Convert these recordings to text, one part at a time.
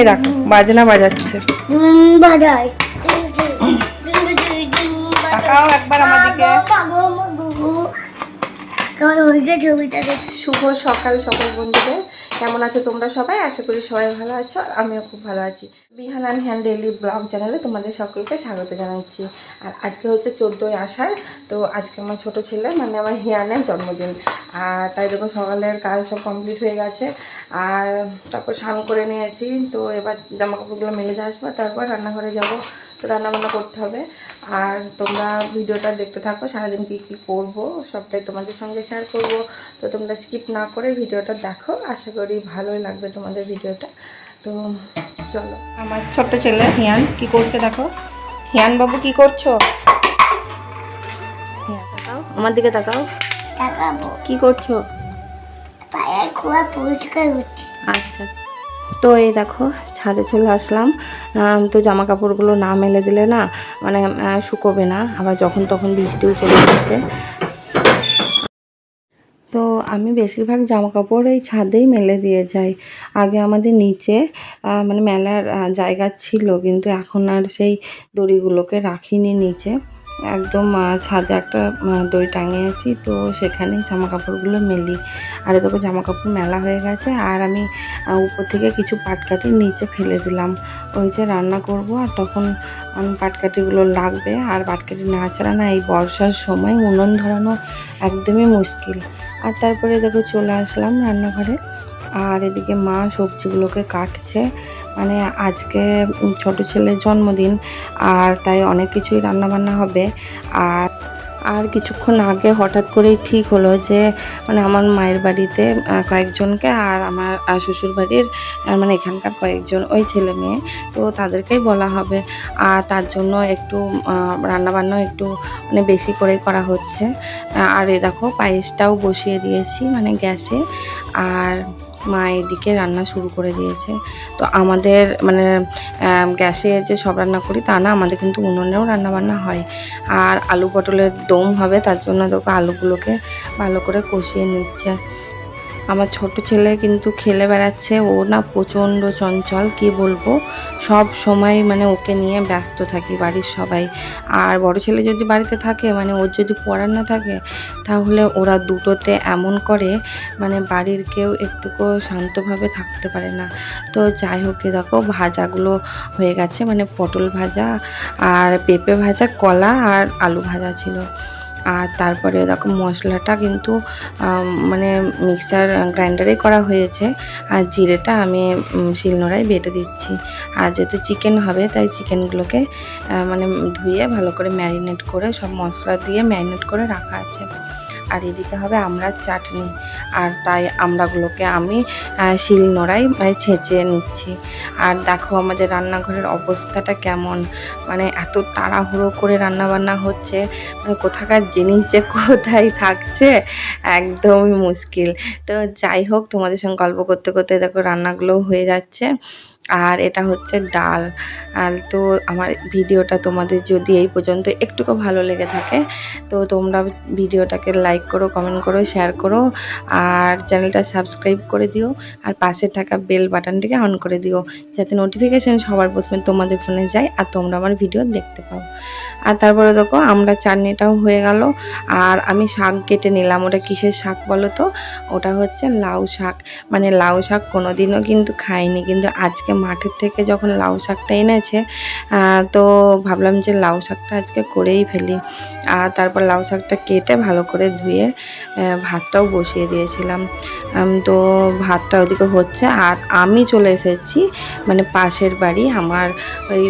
এই রাখো বাজনা বাজাচ্ছে। বাজায় তাকাও একবার আমাদেরকে। ছবিটা দেখ। শুভ সকাল সকল বন্ধুদের। কেমন আছো তোমরা সবাই? আশা করি সবাই ভালো আছো আমিও খুব ভালো আছি। বিহান অ্যান্ড হ্যান্ড ডেইলি ব্লগ চ্যানেলে তোমাদের সকলকে স্বাগত জানাচ্ছি। আর আজকে হচ্ছে চোদ্দোই আষাঢ়, তো আজকে আমার ছোট ছেলে মানে আমার হিয়ানের জন্মদিন। আর তাই দেখো সকালের কাজ সব কমপ্লিট হয়ে গেছে। আর তারপর স্নান করে নিয়েছি, তো এবার জামা কাপড়গুলো মেলে দিয়ে আসব, তারপর রান্নাঘরে যাব। তো রান্নাবান্না করতে হবে। আর তোমরা ভিডিওটা দেখতে থাকো সারাদিন কী কী করব সবটাই তোমাদের সঙ্গে শেয়ার করব। তো তোমরা স্কিপ না করে ভিডিওটা দেখো আশা করি ভালোই লাগবে তোমাদের ভিডিওটা। তো চলো আমার ছোট্ট ছেলে হিয়ান কি করছে দেখো। হিয়ান বাবু কি করছ? আমার দিকে তাকাও। কি করছ? পায়ের খোয়া পরিষ্কার হচ্ছে আচ্ছা। তো এই দেখো ছাদে চলে আসলাম। তো জামা কাপড়গুলো না মেলে দিলে না মানে শুকোবে না। আবার যখন তখন বৃষ্টিও চলে যাচ্ছে তো আমি বেশিরভাগ জামা কাপড় এই ছাদেই মেলে দিয়ে যাই। আগে আমাদের নিচে মানে মেলার জায়গা ছিল, কিন্তু এখন আর সেই দড়িগুলোকে রাখিনি নিচে। একদম ছাদে একটা দড়ি টাঙিয়েছি তো সেখানে জামা কাপড়গুলো মেলি। আর এদিকে জামা কাপড় মেলা হয়ে গেছে। আর আমি উপর থেকে কিছু পাটকাঠি নিচে ফেলে দিলাম। ওই যে রান্না করব আর তখন পাটকাঠিগুলো লাগবে। আর পাটকাঠি না ছাড়া না এই বর্ষার সময় উনুন ধরানো একদমই মুশকিল। আর তারপরে দেখো চলে আসলাম রান্নাঘরে। আর এদিকে মা সবজিগুলোকে কাটছে। মানে আজকে ছোট ছেলের জন্মদিন আর তাই অনেক কিছুই রান্নাবান্না হবে। আর আর কিছুক্ষণ আগে হঠাৎ করেই ঠিক হলো যে মানে আমার মায়ের বাড়িতে কয়েকজনকে আর আমার শ্বশুর বাড়ির মানে এখানকার কয়েকজন ওই ছেলে মেয়ে, তো তাদেরকেই বলা হবে। আর তার জন্য একটু রান্নাবান্নাও একটু মানে বেশি করে করা হচ্ছে। আর এ দেখো, পায়েসটাও বসিয়ে দিয়েছি মানে গ্যাসে। আর মা এদিকে রান্না শুরু করে দিয়েছে। তো আমাদের মানে গ্যাসে যে সব রান্না করি তা না, আমাদের কিন্তু উনুনেও রান্না বান্না হয়। আর আলু পটলের দম হবে, তার জন্য দেখো আলুগুলোকে ভালো করে কষিয়ে নিচ্ছে। আমার ছোট ছেলে কিন্তু খেলে বেড়াচ্ছে, ও না প্রচণ্ড চঞ্চল, কি বলব? সব সময় মানে ওকে নিয়ে ব্যস্ত থাকি বাড়ির সবাই। আর বড় ছেলে যদি বাড়িতে থাকে মানে ওর যদি পড়ার না থাকে, তাহলে ওরা দুটোতে এমন করে মানে বাড়ির কেউ একটুকু শান্তভাবে থাকতে পারে না। তো যাই হোক দেখো, ভাজাগুলো হয়ে গেছে মানে পটল ভাজা আর পেঁপে ভাজা, কলা আর আলু ভাজা ছিল। আর তারপরে এরকম মশলাটা কিন্তু মানে মিক্সার গ্রাইন্ডারে করা হয়েছে। আর জিরেটা আমি শিলনোড়ায় বেটে দিচ্ছি। আর যেহেতু চিকেন হবে, তাই চিকেনগুলোকে মানে ধুয়ে ভালো করে ম্যারিনেট করে সব মশলা দিয়ে ম্যারিনেট করে রাখা আছে। আর এদিকে হবে আমড়ার চাটনি। আর তাই আমড়াগুলোকে আমি আহ, শিলনোড়ায় মানে ছেঁচে নিচ্ছি। আর দেখো আমাদের রান্নাঘরের অবস্থাটা কেমন। মানে এত তাড়াহুড়ো করে রান্নাবান্না হচ্ছে। মানে কোথাকার জিনিস যে কোথায় থাকছে একদমই মুশকিল। তো যাই হোক তোমাদের সঙ্গে গল্প করতে করতে দেখো রান্নাগুলো হয়ে যাচ্ছে। আর এটা হচ্ছে ডাল। আর তো আমার ভিডিওটা তোমাদের যদি এই পর্যন্ত একটুকু ভালো লেগে থাকে, তো তোমরা ভিডিওটাকে লাইক করো কমেন্ট করো শেয়ার করো, আর চ্যানেলটা সাবস্ক্রাইব করে দিও, আর পাশে থাকা বেল বাটনটিকে অন করে দিও, যাতে নোটিফিকেশান সবার প্রথমে তোমাদের ফোনে যায় আর তোমরা আমার ভিডিও দেখতে পাও। আর তারপরে দেখো, আমরা চাটনিটাও হয়ে গেল, আর আমি শাক কেটে নিলাম। ওটা কিসের শাক বলো তো? ওটা হচ্ছে লাউ শাক। মানে লাউ শাক কোনো দিনও কিন্তু খাইনি, কিন্তু আজকে মাঠের থেকে যখন লাউ শাকটা এনেছে তো ভাবলাম যে লাউ শাকটা আজকে করেই ফেলি। আর তারপর লাউ শাকটা কেটে ভালো করে ধুয়ে ভাতটাও বসিয়ে দিয়েছিলাম। তো ভাতটা ওদিকে হচ্ছে। আর আমি চলে এসেছি মানে পাশের বাড়ি, আমার ওই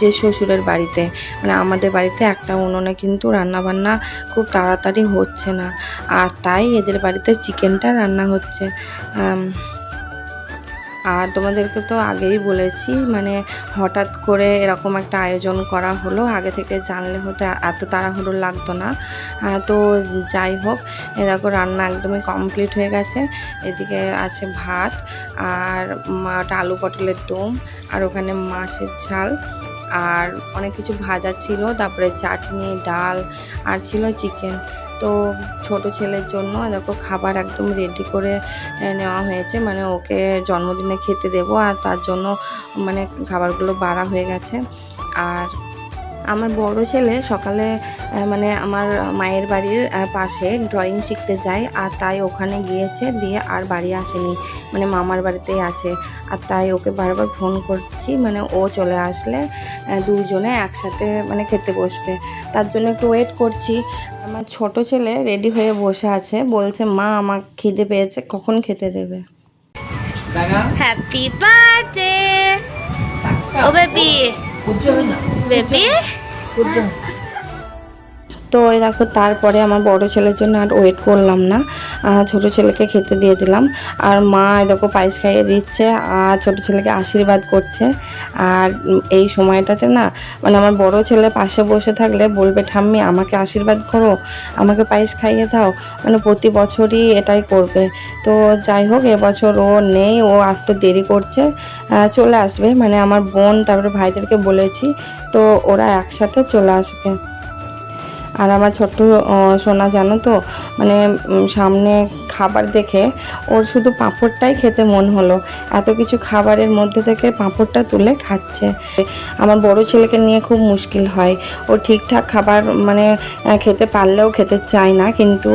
যে শ্বশুরের বাড়িতে। মানে আমাদের বাড়িতে একটা উনুনে কিন্তু রান্না বান্না খুব তাড়াতাড়ি হচ্ছে না। আর তাই এদের বাড়িতে চিকেনটা রান্না হচ্ছে। আর তোমাদেরকে তো আগেই বলেছি মানে হঠাৎ করে এরকম একটা আয়োজন করা হলো, আগে থেকে জানলে হতে এত তাড়াহুড়ো লাগতো না। তো যাই হোক, এ দেখো রান্না একদমই কমপ্লিট হয়ে গেছে। এদিকে আছে ভাত আর আলু পটলের দম আর ওখানে মাছের ঝাল। আর অনেক কিছু ভাজা ছিল, তারপরে চাটনি, ডাল আর ছিল চিকেন। তো ছোট ছেলের জন্য দেখো খাবার একদম রেডি করে নেওয়া হয়েছে। মানে ওকে জন্মদিনে খেতে দেবো আর তার জন্য মানে খাবারগুলো বাড়া হয়ে গেছে। আর আমার বড় ছেলে সকালে মানে আমার মায়ের বাড়ির পাশে ড্রয়িং শিখতে যায় আর তাই ওখানে গিয়েছে দিয়ে আর বাড়ি আসেনি। মানে মামার বাড়িতেই আছে। আর তাই ওকে বারবার ফোন করছি। মানে ও চলে আসলে দুজনে একসাথে মানে খেতে বসবে। তার জন্য একটু ওয়েট করছি। আমার ছোট ছেলে রেডি হয়ে বসে আছে। বলছে মা আমার খিদে পেয়েছে কখন খেতে দেবে? হ্যাপি বার্থডে ও বেবি বেবি তো এই দেখো, তারপরে আমার বড় ছেলের জন্য আর ওয়েট করলাম না। ছোট ছেলেকে খেতে দিয়ে দিলাম। আর মা দেখো পায়েস খাইয়ে দিচ্ছে, আর ছোট ছেলেকে আশীর্বাদ করছে। আর এই সময়টাতে না মানে আমার বড় ছেলে পাশে বসে থাকলে বলবে, ঠাম্মি, আমাকে আশীর্বাদ করো, আমাকে পায়েস খাইয়ে দাও। মানে প্রতি বছরই এটাই করবে। তো যাই হোক, এবছর ও নেই, ও আসতে দেরি করছে চলে আসবে। মানে আমার বোন, তারপরে ভাইদেরকে বলেছি, তো ওরা একসাথে চলে আসবে। আর আমার ছোট্ট সোনা জানো তো? মানে সামনে খাবার দেখে ওর শুধু পাঁপড়টাই খেতে মন হলো। এত কিছু খাবারের মধ্যে থেকে পাঁপড়টা তুলে খাচ্ছে। আমার বড় ছেলেকে নিয়ে খুব মুশকিল হয়। ও ঠিকঠাক খাবার মানে খেতে পারলেও খেতে চায় না। কিন্তু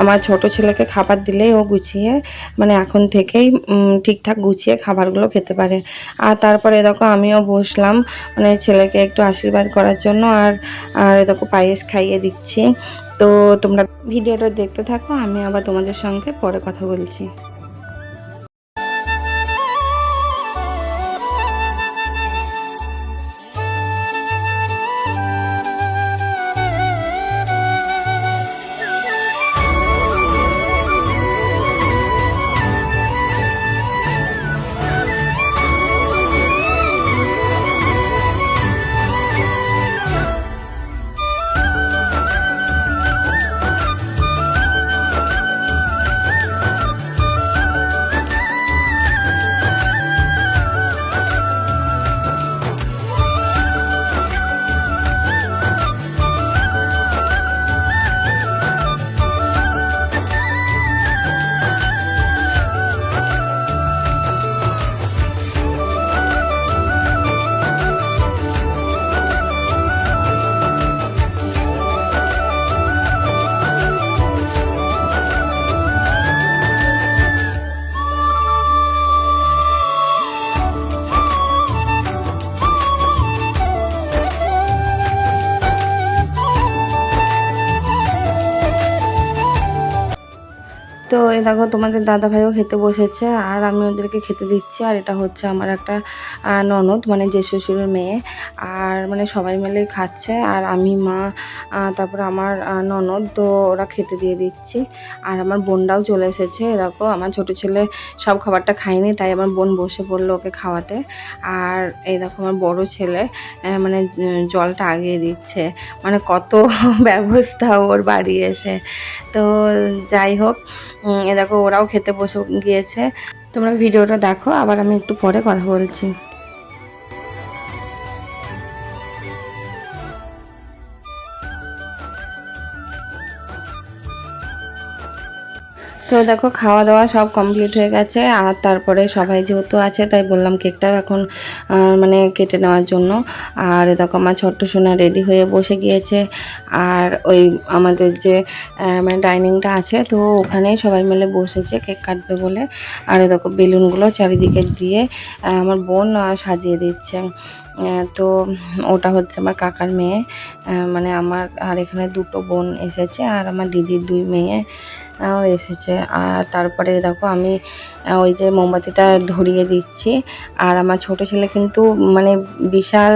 আমার ছোট ছেলেকে খাবার দিলেই ও গুছিয়ে মানে এখন থেকেই ঠিকঠাক গুছিয়ে খাবারগুলো খেতে পারে। আর তারপরে দেখো আমিও বসলাম মানে ছেলেকে একটু আশীর্বাদ করার জন্য। আর আর দেখো পায়েস খাইয়ে দিচ্ছি। তো তোমরা ভিডিওটা দেখতে থাকো আমি আবার তোমাদের সঙ্গে পরে কথা বলছি। এই দেখো, তোমাদের দাদা ভাইও খেতে বসেছে, আর আমি ওদেরকে খেতে দিচ্ছি, আর এটা হচ্ছে আমার একটা ননদ মানে যে শ্বশুরের মেয়ে, আর মানে সবাই মিলে খাচ্ছে, আর আমি, মা তারপর আমার ননদ, তো ওরা খেতে দিয়ে দিচ্ছি, আর আমার বোনটাও চলে এসেছে দেখো, আমার ছোট ছেলে সব খাবারটা খায়নি, তাই আমার বোন বসে পড়ল ওকে খাওয়াতে, আর এই দেখো, আমার বড় ছেলে মানে জলটা আগিয়ে দিচ্ছে মানে কত ব্যবস্থা ওর বাড়ি এসে তো যাই হোক এ দেখো ওরাও খেতে বসে গিয়েছে। তোমরা ভিডিওটা দেখো, আবার আমি একটু পরে কথা বলছি। তো দেখো খাওয়া দাওয়া সব কমপ্লিট হয়ে গেছে। আর তারপরে সবাই যেহেতু আছে, তাই বললাম কেকটাও এখন মানে কেটে নেওয়ার জন্য। আর দেখো, আমার ছোট্ট সোনা রেডি হয়ে বসে গিয়েছে। আর ওই আমাদের যে মানে ডাইনিংটা আছে, তো ওখানেই সবাই মিলে বসেছে কেক কাটবে বলে। আর দেখো, বেলুনগুলো চারিদিকে দিয়ে আমার বোন সাজিয়ে দিচ্ছে। তো ওটা হচ্ছে আমার কাকার মেয়ে। মানে আমার, আর এখানে দুটো বোন এসেছে। আর আমার দিদির দুই মেয়ে। এসেছে। আর তারপরে দেখো আমি ওই যে মোমবাতিটা ধরিয়ে দিচ্ছি। আর আমার ছোট ছেলে কিন্তু মানে বিশাল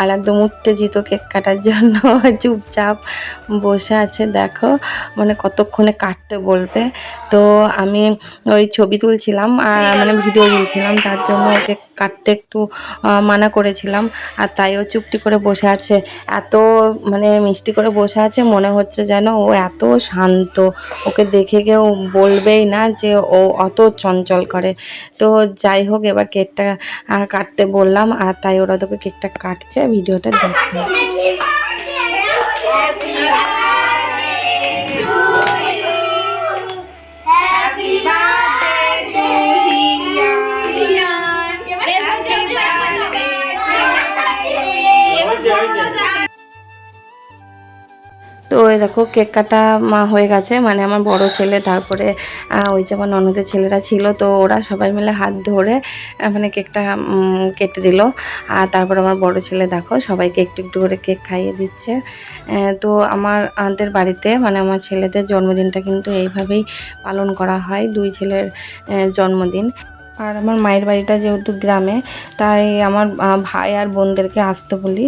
আর একদম উত্তেজিত কেক কাটার জন্য চুপচাপ বসে আছে। দেখো মানে কতক্ষণে কাটতে বলবে। তো আমি ওই ছবি তুলছিলাম আর মানে ভিডিও তুলছিলাম, তার জন্য ওকে কাটতে একটু মানা করেছিলাম। আর তাই ও চুপটি করে বসে আছে। এত মানে মিষ্টি করে বসে আছে, মনে হচ্ছে যেন ও এত শান্ত। ওকে দেখে কেউ বলবেই না যে ও অত চঞ্চল করে। তো যাই হোক, এবার কেকটা কাটতে বললাম, আর তাই ওরা তোকে কেকটা কাটছে। ভিডিওটা দেখো। দেখো কেক কাটা মা হয়ে গেছে মানে আমার বড় ছেলে, তারপরে ওই যে আমার ননদের ছেলেরা ছিল, তো ওরা সবাই মিলে হাত ধরে মানে কেকটা কেটে দিল। আর তারপর আমার বড় ছেলে দেখো সবাইকে একটু একটু করে কেক খাইয়ে দিচ্ছে। তো আমার আমাদের বাড়িতে মানে আমার ছেলেদের জন্মদিনটা কিন্তু এইভাবেই পালন করা হয়, দুই ছেলের জন্মদিন। আর আমার মায়ের বাড়িটা যেহেতু গ্রামে, তাই আমার ভাই আর বোনদেরকে আসতে বলি।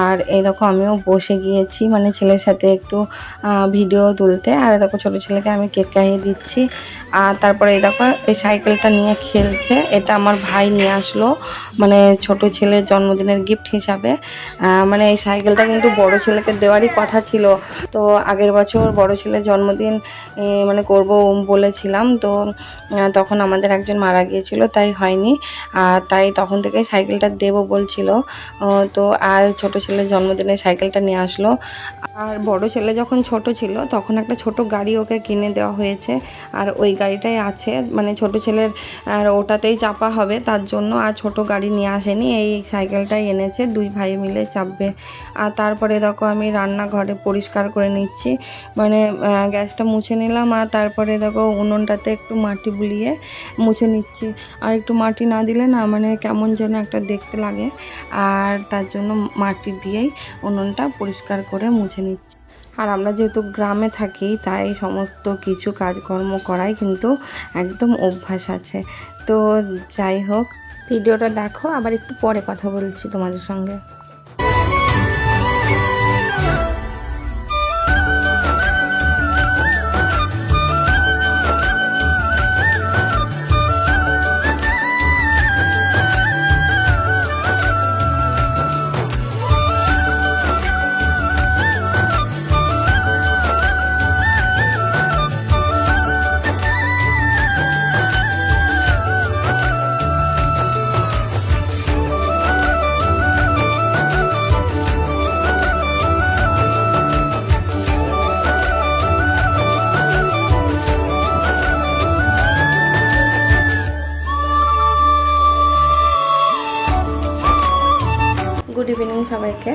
আর দেখো আমিও বসে গিয়েছি মানে ছেলের সাথে একটু ভিডিও তুলতে। আর দেখো ছোটো ছেলেকে আমি কেক খাইয়ে দিচ্ছি। আর তারপরে দেখো, এই সাইকেলটা নিয়ে খেলছে। এটা আমার ভাই নিয়ে আসলো মানে ছোট ছেলের জন্মদিনের গিফট হিসাবে। মানে এই সাইকেলটা কিন্তু বড় ছেলেকে দেওয়ারই কথা ছিল। তো আগের বছর বড় ছেলের জন্মদিন মানে করব বলেছিলাম। তো তখন আমাদের একজন মারা গিয়েছিল তাই হয়নি। আর তাই তখন থেকে সাইকেলটা দেবো বলছিল। তো আর ছোট ছেলের জন্মদিনে সাইকেলটা নিয়ে আসলো। আর বড় ছেলে যখন ছোট ছিল, তখন একটা ছোট গাড়ি ওকে কিনে দেওয়া হয়েছে। আর ওই গাড়িটাই আছে মানে ছোট ছেলের, আর ওটাতেই চাপা হবে, তার জন্য আর ছোট গাড়ি নিয়ে আসেনি। এই সাইকেলটাই এনেছে, দুই ভাই মিলে চাপবে। আর তারপরে দেখো আমি রান্নাঘরে পরিষ্কার করে নিচ্ছি। মানে গ্যাসটা মুছে নিলাম, আর তারপরে দেখো উনুনটাতে একটু মাটি বুলিয়ে মুছে নিচ্ছি। আর একটু মাটি না দিলে না মানে কেমন যেন একটা দেখতে লাগে। আর তার জন্য মাটি দিয়েই উনুনটা পরিষ্কার করে মুছে নিচ্ছি। আর আমরা যেহেতু গ্রামে থাকি, তাই সমস্ত কিছু কাজকর্ম করাই কিন্তু একদম অভ্যাস আছে। তো যাই হোক, ভিডিওটা দেখো, আবার একটু পরে কথা বলছি তোমাদের সঙ্গে। ইভিনিং সবাইকে।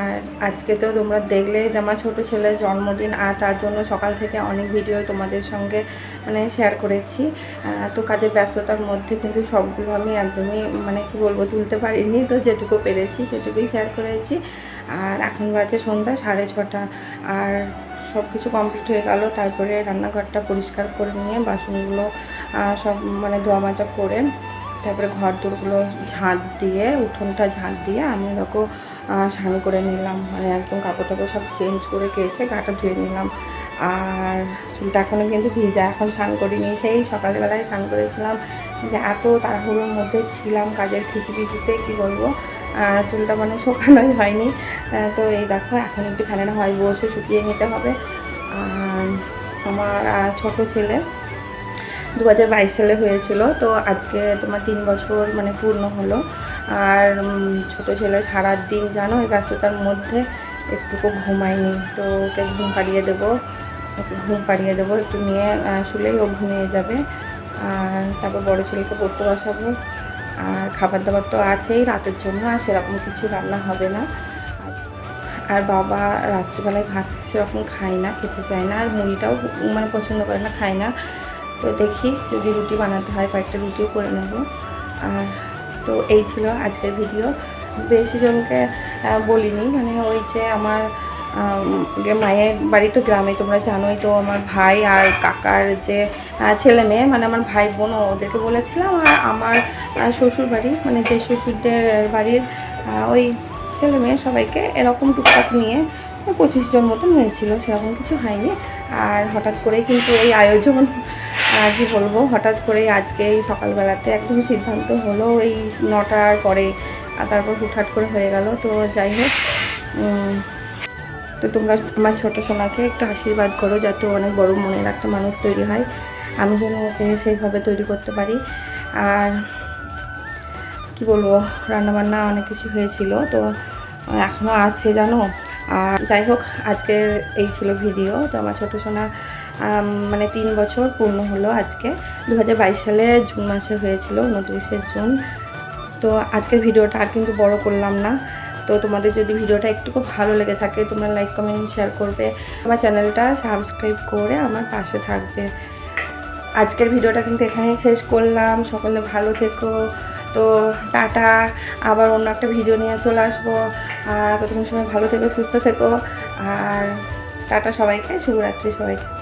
আর আজকে তো তোমরা দেখলে যে আমার ছোটো ছেলের জন্মদিন, আর তার জন্য সকাল থেকে অনেক ভিডিও তোমাদের সঙ্গে মানে শেয়ার করেছি। তো কাজের ব্যস্ততার মধ্যে কিন্তু সবগুলো আমি একদমই মানে কি বলব, তুলতে পারিনি। তো যেটুকু পেরেছি সেটুকুই শেয়ার করেছি। আর এখন বাজে সন্ধ্যা সাড়ে ছটা। আর সব কিছু কমপ্লিট হয়ে গেল, তারপরে রান্নাঘরটা পরিষ্কার করে নিয়ে বাসনগুলো সব মানে ধোয়া মাজা করে তারপরে ঘর দোরগুলো ঝাঁট দিয়ে উঠোনটা ঝাঁট দিয়ে আমি আহ, স্নান করে নিলাম। মানে একদম কাপড় টাপড় সব চেঞ্জ করে কেচে গাটা ধুয়ে নিলাম। আর চুলটা এখনও কিন্তু ভিজা এখন স্নান করিনি। সেই সকালবেলায় স্নান করেছিলাম। যে এত তাড়াহুড়োর মধ্যে ছিলাম কাজের খিচিপিচিতে কী বলব? চুলটা মানে শোকানোই হয়নি। তো এই দেখো এখন একটু ফ্যানের হয় বসে শুকিয়ে নিতে হবে। আর আমার ছোট ছেলে দু হাজার বাইশ সালে হয়েছিল, তো আজকে তোমার তিন বছর মানে পূর্ণ হলো। আর ছোটো ছেলে সারাদিন জানো, এই ব্যস্ততার মধ্যে একটুকু ঘুমায়নি, তো ওকে ঘুম পাড়িয়ে দেবো, ওকে ঘুম পাড়িয়ে দেবো, একটু নিয়ে শুলেই ও ঘুমিয়ে যাবে। আর তারপর বড়ো ছেলেকে পড়তে বসাবো। আর খাবার দাবার তো আছেই রাতের জন্য, আর সেরকম কিছু রান্না হবে না। আর বাবা রাত্রিবেলায় ভাত সেরকম খায় না, খেতে চায় না, আর মুড়িটাও মানে পছন্দ করে না, খায় না। তো দেখি যদি রুটি বানাতে হয়, কয়েকটা রুটিও করে নেব। আর তো এই ছিল আজকের ভিডিও। বেশি জনকে বলিনি মানে ওই যে আমার মায়ের বাড়ি তো গ্রামে, তোমরা জানোই তো, আমার ভাই আর কাকার যে ছেলে মেয়ে মানে আমার ভাই বোন, ওদেরকে বলেছিলাম। আর আমার শ্বশুর বাড়ি মানে যে শ্বশুরদের বাড়ির ওই ছেলে মেয়ে সবাইকে এরকম টুকটাক নিয়ে, পঁচিশ জন মতন হয়েছিল, সেরকম কিছু হয়নি। আর হঠাৎ করেই কিন্তু এই আয়োজন কি বলব, হঠাৎ করে আজকে এই সকালবেলাতে একদম সিদ্ধান্ত হলো এই নটার পরে, আর তারপর হুটহাট করে হয়ে গেল। তো যাই হোক তো তোমরা আমার ছোটো সোনাকে একটু আশীর্বাদ করো যাতে অনেক বড় মনের একটা মানুষ তৈরি হয়। আমি যেন ওকে সেইভাবে তৈরি করতে পারি। আর কি বলব, রান্নাবান্না অনেক কিছু হয়েছিল, তো এখনও আছে জানো? আর যাই হোক, আজকের এই ছিল ভিডিও। তো আমার ছোটো সোনা মানে তিন বছর পূর্ণ হলো আজকে। দু হাজার বাইশ সালে জুন মাসে হয়েছিল উনত্রিশে জুন। তো আজকের ভিডিওটা আর কিন্তু বড় করলাম না। তো তোমাদের যদি ভিডিওটা একটুকু ভালো লেগে থাকে, তোমরা লাইক, কমেন্ট, শেয়ার করবে। আমার চ্যানেলটা সাবস্ক্রাইব করে আমার পাশে থাকবে। আজকের ভিডিওটা কিন্তু এখানেই শেষ করলাম। সকলে ভালো থেকো। তো টাটা। আবার অন্য একটা ভিডিও নিয়ে চলে আসব। আর ততক্ষণ সময় ভালো থেকো, সুস্থ থেকো। আর টাটা সবাইকে। শুভরাত্রি সবাইকে।